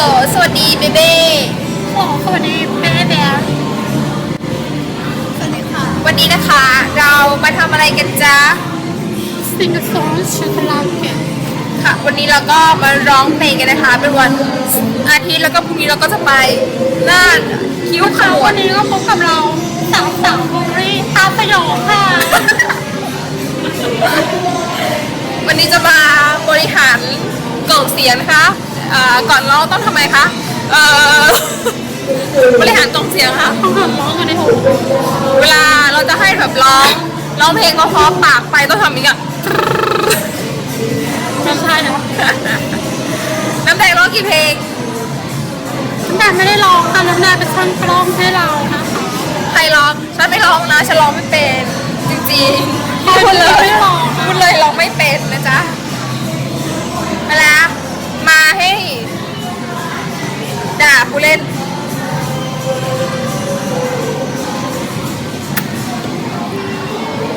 ลสวัสดีเบเบ้โอ้สวัสดีเบ๊แบ๊สวัสดีค่ะ วันนี้นะคะ เรามาทำอะไรกันจ๊ะซิงเกิลซองช็อกโกแลตเค้กค่ะ วันนี้เราก็มาร้องเพลงกันนะคะ เป็นวันอาทิตย์แล้วก็พรุ่งนี้เราก็จะไปน่านคิ้วขค่ะมววัดนนี้ก็พบกับเราสาวสาวโบรี่ตาสยองค่ะวันนี้จะมาบริหารกล่องเสียงนะคะอ่า ก่อนร้องต้องทำไมคะเอ่อบริหารกล่องเสียงค่ะต้องหันร้องกันในหูเวลาเราจะให้แบบร้องร้องเพลงเพราะๆปากไปต้องทำอย่างนี้อะไม่ใช่นะน้ำแดงร้องกี่เพลงน้ำแดงไม่ได้ร้องค่ะน้ำแดงเป็นช่างกล้องให้เรานะคะใครร้องฉันไม่ร้องนะฉันร้องไม่เป็นจริงๆ เ